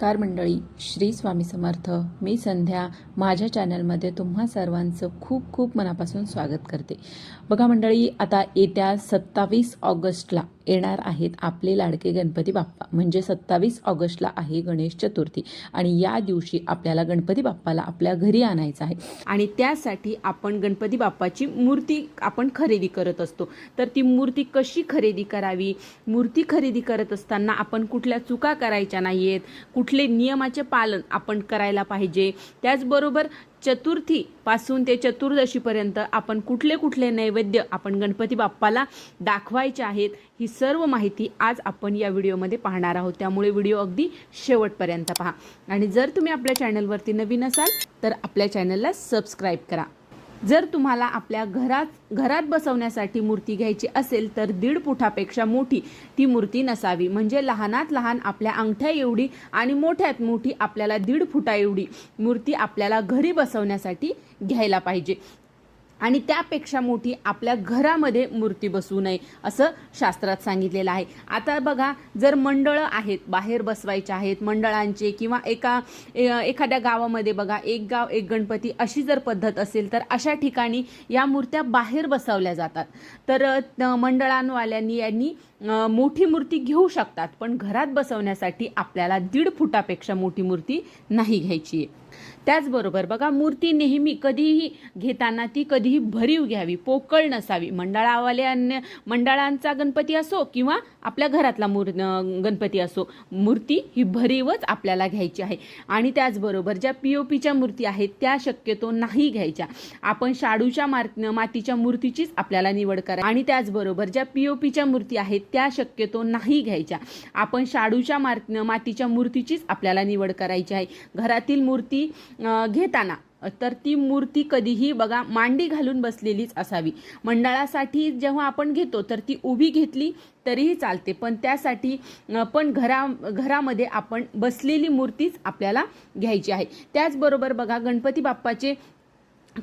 नमस्कार मंडळी. श्री स्वामी समर्थ. मी संध्या. माझ्या चॅनलमध्ये तुम्हा सर्वांचं खूप खूप मनापासून स्वागत करते. बघा मंडळी आता येत्या सत्तावीस ऑगस्टला येणार आहेत आपले लाडके गणपती बाप्पा. म्हणजे सत्तावीस ऑगस्टला आहे गणेश चतुर्थी. आणि या दिवशी आपल्याला गणपती बाप्पाला आपल्या घरी आणायचं आहे. आणि त्यासाठी आपण गणपती बाप्पाची मूर्ती आपण खरेदी करत असतो. तर ती मूर्ती कशी खरेदी करावी? मूर्ती खरेदी करत असताना आपण कुठल्या चुका करायच्या नाही आहेत कुठले नियमाचे पालन आपण करायला पाहिजे? त्याचबरोबर चतुर्थीपासून ते चतुर्दशीपर्यंत आपण कुठले कुठले नैवेद्य आपण गणपती बाप्पाला दाखवायचे आहेत ही सर्व माहिती आज आपण या व्हिडिओमध्ये पाहणार आहोत. त्यामुळे व्हिडिओ अगदी शेवटपर्यंत पहा. आणि जर तुम्ही आपल्या चॅनलवरती नवीन असाल तर आपल्या चॅनलला सबस्क्राईब करा. जर तुम्हाला आपल्या घरात घरात बसवण्यासाठी मूर्ती घ्यायची असेल तर दीड फुटापेक्षा मोठी ती मूर्ती नसावी. म्हणजे लहानात लहान आपल्या अंगठ्या एवढी आणि मोठ्यात मोठी आपल्याला दीड फुटा एवढी मूर्ती आपल्याला घरी बसवण्यासाठी घ्यायला पाहिजे. आणि त्यापेक्षा मोठी आपल्या घरामध्ये मूर्ती बसवू नये असं शास्त्रात सांगितलेलं आहे. आता बघा जर मंडळं आहेत बाहेर बसवायचे आहेत मंडळांचे किंवा एका एखाद्या गावामध्ये बघा एक गाव एक गणपती अशी जर पद्धत असेल तर अशा ठिकाणी या मूर्त्या बाहेर बसवल्या जातात. तर मंडळांवाल्यांनी यांनी मोठी मूर्ती घेऊ शकतात पण घरात बसवण्यासाठी आपल्याला दीड फुटापेक्षा मोठी मूर्ती नाही घ्यायची आहे. त्याचबरोबर बघा मूर्ती नेहमी कधीही घेताना ती कधीही भरीव घ्यावी पोकळ नसावी. मंडळावाल्यांना मंडळांचा गणपती असो किंवा आपल्या घरातला मूर गणपती असो मूर्ती ही भरीवच आपल्याला घ्यायची आहे. आणि त्याचबरोबर ज्या पी ओ पीच्या मूर्ती आहेत त्या शक्यतो नाही घ्यायच्या. आपण शाडूच्या मार मातीच्या मूर्तीचीच आपल्याला निवड करा. आणि त्याचबरोबर ज्या पी ओ पीच्या मूर्ती आहेत त्या शक्यतो नाही घ्यायच्या. आपण शाडूच्या मार मातीच्या मूर्तीचीच आपल्याला निवड करायची आहे. घरातील मूर्ती घेताना. तर ती मूर्ती कधीही बघा मांडी घालून बसलेलीच असावी. मंडळासाठी जेव्हा आपण घेतो तर ती उभी घेतली तरीही चालते. पण त्यासाठी पण घरा घरामध्ये आपण बसलेली मूर्तीच आपल्याला घ्यायची आहे. त्याचबरोबर बघा गणपती बाप्पाचे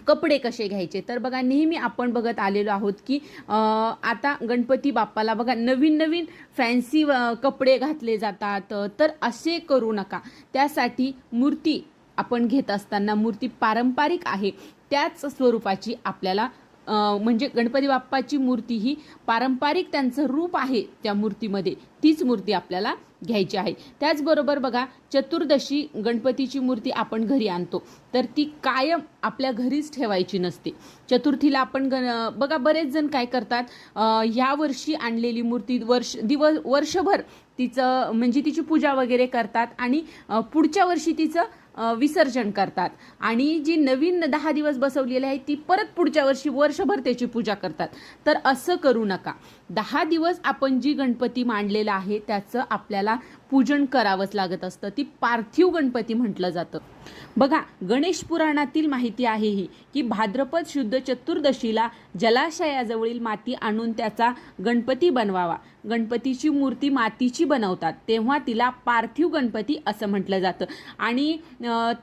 कपडे कसे घ्यायचे? तर बघा नेहमी आपण बघत आलेलो आहोत की आता गणपती बाप्पाला बघा नवीन नवीन फॅन्सी कपडे घातले जातात. तर असे करू नका. त्यासाठी मूर्ती आपण घेत असताना मूर्ती पारंपरिक आहे त्याच स्वरूपाची आपल्याला म्हणजे गणपती बाप्पाची मूर्ती ही पारंपरिक त्यांचं रूप आहे त्या मूर्तीमध्ये तीच मूर्ती आपल्याला घ्यायची आहे. त्याचबरोबर बघा चतुर्दशी गणपतीची मूर्ती आपण घरी आणतो तर ती कायम आपल्या घरीच ठेवायची नसते. चतुर्थीला आपण गण बघा बरेच जण काय करतात अं, ह्या वर्षी आणलेली मूर्ती वर्ष दिवस वर्षभर तिचं म्हणजे तिची पूजा वगैरे करतात आणि पुढच्या वर्षी तिचं विसर्जन करतात. आणि जी नवीन दहा दिवस बसवलेली आहे ती परत पुढच्या वर्षी वर्षभर त्याची पूजा करतात. तर असं करू नका. दहा दिवस आपण जी गणपती मांडलेला आहे त्याचं आपल्याला पूजन करावंच लागत असतं. ती पार्थिव गणपती म्हटलं जातं. बघा गणेश पुराणातील माहिती आहे ही की भाद्रपद शुद्ध चतुर्दशीला जलाशयाजवळील माती आणून त्याचा गणपती बनवावा. गणपतीची मूर्ती मातीची बनवतात तेव्हा तिला पार्थिव गणपती असं म्हटलं जातं. आणि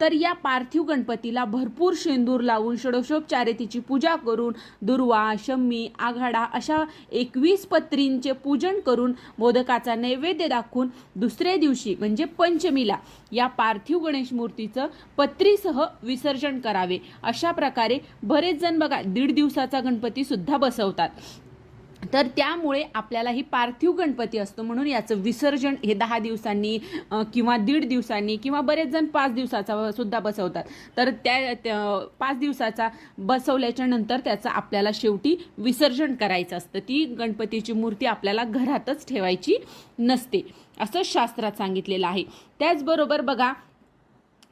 तर या पार्थिव गणपतीला भरपूर शेंदूर लावून षडोषोपचारे तिची पूजा करून दुर्वा शम्मी आघाडा अशा एकवीस पत्रींचे पूजन करून मोदकाचा नैवेद्य दाखवून दुसऱ्या दिवशी म्हणजे पंचमीला या पार्थिव गणेश मूर्तीचं पत्रीसह विसर्जन करावे. अशा प्रकारे बरेच जण बघा दीड दिवसाचा गणपती सुद्धा बसवतात. तर त्यामुळे आपल्याला ही पार्थिव गणपती असतो म्हणून याचं विसर्जन हे दहा दिवसांनी किंवा दीड दिवसांनी किंवा बरेच जण पाच दिवसाचा सुद्धा बसवतात. तर त्या पाच दिवसाचा बसवल्याच्या नंतर त्याचं आपल्याला शेवटी विसर्जन करायचं असतं. ती गणपतीची मूर्ती आपल्याला घरातच ठेवायची नसते असं शास्त्रात सांगितलेलं आहे. त्याचबरोबर बघा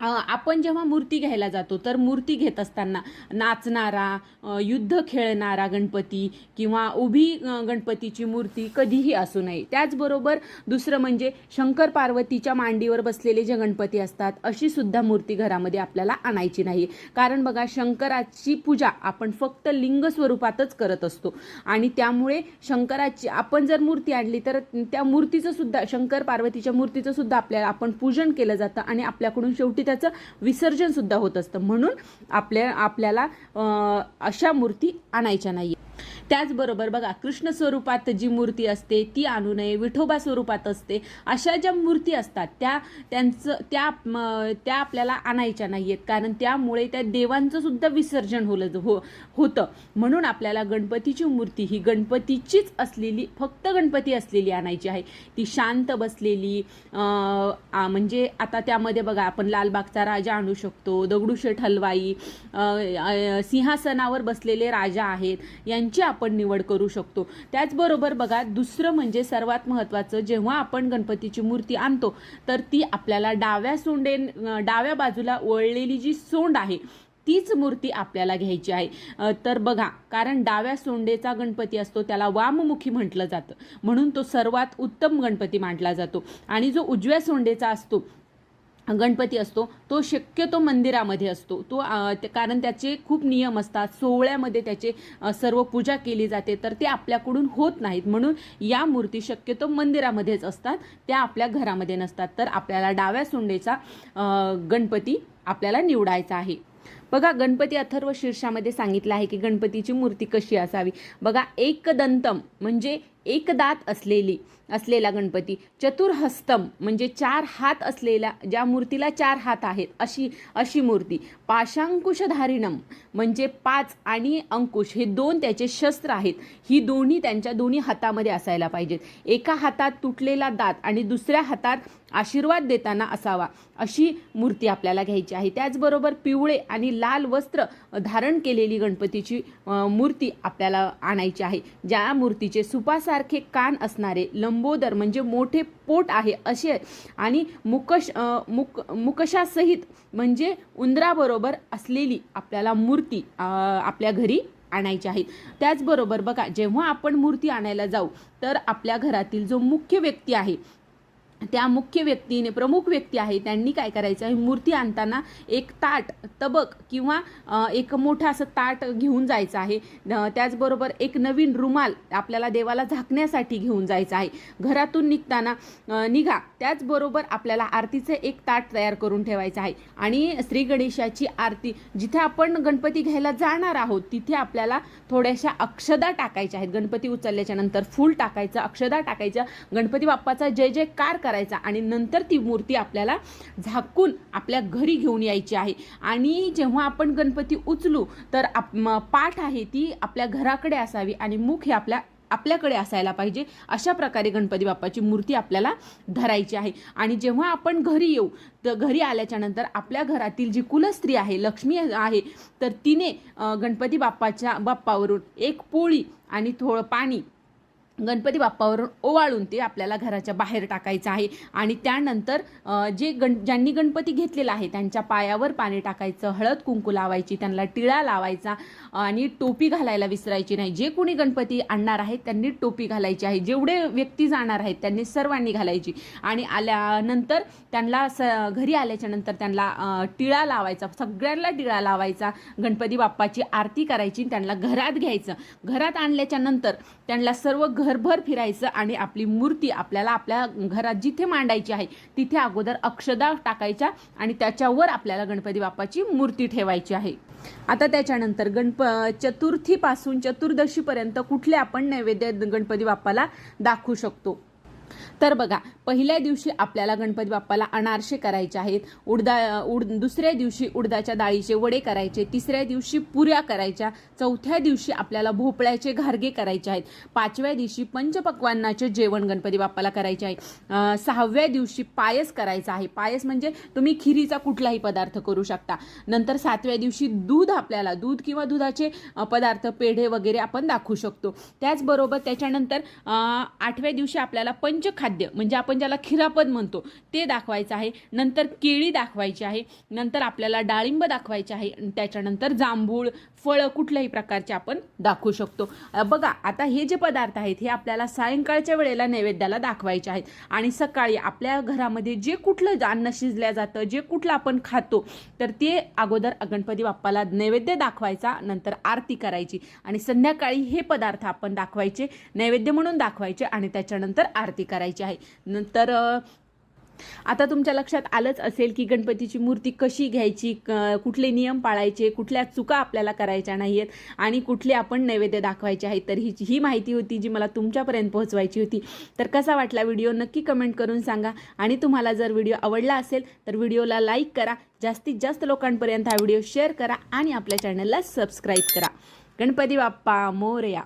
आपण जेव्हा मूर्ती घ्यायला जातो तर मूर्ती घेत असताना नाचणारा युद्ध खेळणारा गणपती किंवा उभी गणपतीची मूर्ती कधीही असू नये. त्याचबरोबर दुसरं म्हणजे शंकर पार्वतीच्या मांडीवर बसलेले जे गणपती असतात अशी सुद्धा मूर्ती घरामध्ये आपल्याला आणायची नाही. कारण बघा शंकराची पूजा आपण फक्त लिंग स्वरूपातच करत असतो. आणि त्यामुळे शंकराची आपण जर मूर्ती आणली तर त्या मूर्तीचं सुद्धा शंकर पार्वतीच्या मूर्तीचं सुद्धा आपल्याला आपण पूजन केलं जातं आणि आपल्याकडून शेवटी त्याचं विसर्जन सुद्धा होत असतं. म्हणून आपल्या आपल्याला अशा मूर्ती आणायच्या नाही त्याचबरोबर बघा कृष्ण स्वरूपात जी मूर्ती असते ती आणू नये विठोबा स्वरूपात असते अशा ज्या मूर्ती असतात त्या त्यांचं त्या त्या आपल्याला आणायच्या नाहीयेत. कारण त्यामुळे त्या देवांचं सुद्धा विसर्जन होलं हो होतं. म्हणून आपल्याला गणपतीची मूर्ती ही गणपतीचीच असलेली फक्त गणपती असलेली आणायची आहे. ती शांत बसलेली म्हणजे आता त्यामध्ये बघा आपण लालबागचा राजा आणू शकतो दगडूशेठ हलवाई सिंहासनावर बसलेले राजा आहेत यांची आपण निवड करू शकतो. त्याचबरोबर बघा दुसरं म्हणजे सर्वात महत्त्वाचं जेव्हा आपण गणपतीची मूर्ती आणतो तर ती आपल्याला डाव्या सोंडे डाव्या बाजूला वळलेली जी सोंड आहे तीच मूर्ती आपल्याला घ्यायची आहे. तर बघा कारण डाव्या सोंडेचा गणपती असतो त्याला वाममुखी म्हटलं जातं. म्हणून तो सर्वात उत्तम गणपती मांडला जातो. आणि जो उजव्या सोंडेचा असतो गणपती असतो तो शक्यतो मंदिरामध्ये असतो. तो कारण त्याचे खूप नियम असतात. सोहळ्यामध्ये त्याचे सर्व पूजा केली जाते तर ते आपल्याकडून होत नाहीत. म्हणून या मूर्ती शक्यतो मंदिरामध्येच असतात. त्या आपल्या घरामध्ये नसतात. तर आपल्याला डाव्या सोंडेचा गणपती आपल्याला निवडायचा आहे. बघा गणपती अथर्व शीर्षामध्ये सांगितलं आहे की गणपतीची मूर्ती कशी असावी? बघा एकदंतम म्हणजे एक दात असलेली असलेला गणपती. चतुर्हस्तम म्हणजे चार हात असलेला ज्या मूर्तीला चार हात आहेत अशी अशी मूर्ती. पाशांकुशधारिणम म्हणजे पाच आणि अंकुश हे दोन त्याचे शस्त्र आहेत. ही दोन्ही त्यांच्या दोन्ही हातामध्ये असायला पाहिजेत. एका हातात तुटलेला दात आणि दुसऱ्या हातात आशीर्वाद देताना असावा अशी मूर्ती आपल्याला घ्यायची आहे. त्याचबरोबर पिवळे आणि लाल वस्त्र धारण केलेली गणपतीची मूर्ती आपल्याला आणायची आहे. ज्या मूर्तीचे सुपासारखे कान असणारे लंबोदर म्हणजे मोठे पोट आहे असे आणि मुकश मुक मुकशासहित म्हणजे उंदराबरोबर असलेली आपल्याला मूर्ती आपल्या घरी आणायची आहे. त्याचबरोबर बघा जेव्हा आपण मूर्ती आणायला जाऊ तर आपल्या घरातील जो मुख्य व्यक्ती आहे त्या मुख्य व्यक्तीने प्रमुख व्यक्ती आहे त्यांनी काय करायचं? आहे मूर्ती आणताना एक ताट तबक किंवा एक मोठं असं ताट घेऊन जायचं आहे. त्याचबरोबर एक नवीन रुमाल आपल्याला देवाला झाकण्यासाठी घेऊन जायचं आहे. घरातून निघताना निघा. त्याचबरोबर आपल्याला आरतीचं एक ताट तयार करून ठेवायचं आहे. आणि श्री गणेशाची आरती जिथे आपण गणपती घ्यायला जाणार आहोत तिथे आपल्याला थोड्याशा अक्षदा टाकायच्या आहेत. गणपती उचलल्याच्या नंतर फूल टाकायचं अक्षदा टाकायचं. गणपती बाप्पाचा जय जयकार करायचा आणि नंतर ती मूर्ती आपल्याला झाकून आपल्या घरी घेऊन यायची आहे. आणि जेव्हा आपण गणपती उचलू तर आप पाठ आहे ती आपल्या घराकडे असावी आणि मुख हे आपल्या आपल्याकडे असायला पाहिजे. अशा प्रकारे गणपती बाप्पाची मूर्ती आपल्याला धरायची आहे. आणि जेव्हा आपण घरी येऊ तर घरी आल्याच्यानंतर आपल्या घरातील जी कुलस्त्री आहे लक्ष्मी आहे तर तिने गणपती बाप्पाच्या बाप्पावरून एक पोळी आणि थोडं पाणी गणपती बाप्पावरून ओवाळून ते आपल्याला घराच्या बाहेर टाकायचं आहे. आणि त्यानंतर जे गण ज्यांनी गणपती घेतलेला आहे त्यांच्या पायावर पाणी टाकायचं हळद कुंकू लावायची त्यांना टिळा लावायचा आणि टोपी घालायला विसरायची नाही. जे कोणी गणपती आणणार आहेत त्यांनी टोपी घालायची आहे. जेवढे व्यक्ती जाणार आहेत त्यांनी सर्वांनी घालायची. आणि आल्यानंतर त्यांना स घरी आल्याच्यानंतर त्यांना टिळा लावायचा सगळ्यांना टिळा लावायचा. गणपती बाप्पाची आरती करायची त्यांना घरात घ्यायचं. घरात आणल्याच्या नंतर त्यांना सर्व घरभर फिरायचं आणि आपली मूर्ती आपल्याला आपल्या घरात जिथे मांडायची आहे तिथे अगोदर अक्षदा टाकायच्या आणि त्याच्यावर आपल्याला गणपती बाप्पाची मूर्ती ठेवायची आहे. आता त्याच्यानंतर गणप चतुर्थीपासून चतुर्दशीपर्यंत कुठले आपण नैवेद्य गणपती बाप्पाला दाखवू शकतो? तर बघा पहिल्या दिवशी आपल्याला गणपती बाप्पाला अनारसे करायचे आहेत उडदा उड दुसऱ्या दिवशी उडदाच्या डाळीचे वडे करायचे तिसऱ्या दिवशी पुऱ्या करायच्या चौथ्या दिवशी आपल्याला भोपळ्याचे घारगे करायचे आहेत पाचव्या दिवशी पंचपक्वान्नाचे जेवण गणपती बाप्पाला करायचे आहे सहाव्या दिवशी पायस करायचा आहे. पायस म्हणजे तुम्ही खिरीचा कुठलाही पदार्थ करू शकता. नंतर सातव्या दिवशी दूध आपल्याला दूध किंवा दुधाचे पदार्थ पेढे वगैरे आपण दाखवू शकतो. त्याचबरोबर त्याच्यानंतर आठव्या दिवशी आपल्याला पंच पंचखाद्य म्हणजे आपण ज्याला खिरापद म्हणतो ते दाखवायचं आहे. नंतर केळी दाखवायची आहे. नंतर आपल्याला डाळिंब दाखवायचे आहे. त्याच्यानंतर जांभूळ फळं कुठल्याही प्रकारचे आपण दाखवू शकतो. बघा आता हे जे पदार्थ आहेत हे आपल्याला सायंकाळच्या वेळेला नैवेद्याला दाखवायचे आहेत. आणि सकाळी आपल्या घरामध्ये जे कुठलं अन्न शिजल्या जातं जे कुठलं आपण खातो तर ते अगोदर गणपती बाप्पाला नैवेद्य दाखवायचा नंतर आरती करायची. आणि संध्याकाळी हे पदार्थ आपण दाखवायचे नैवेद्य म्हणून दाखवायचे आणि त्याच्यानंतर आरती करायची आहे. नंतर आता तुमच्या लक्षात आलंच असेल की गणपतीची मूर्ती कशी घ्यायची कुठले नियम पाळायचे कुठल्या चुका आपल्याला करायच्या नाही आहेत आणि कुठले आपण नैवेद्य दाखवायचे आहेत. तर ही ही माहिती होती जी मला तुमच्यापर्यंत पोहोचवायची होती. तर कसा वाटला व्हिडिओ नक्की कमेंट करून सांगा. आणि तुम्हाला जर व्हिडिओ आवडला असेल तर व्हिडिओला लाईक करा. जास्तीत जास्त लोकांपर्यंत हा व्हिडिओ शेअर करा आणि आपल्या चॅनलला सबस्क्राईब करा. गणपती बाप्पा मोरया.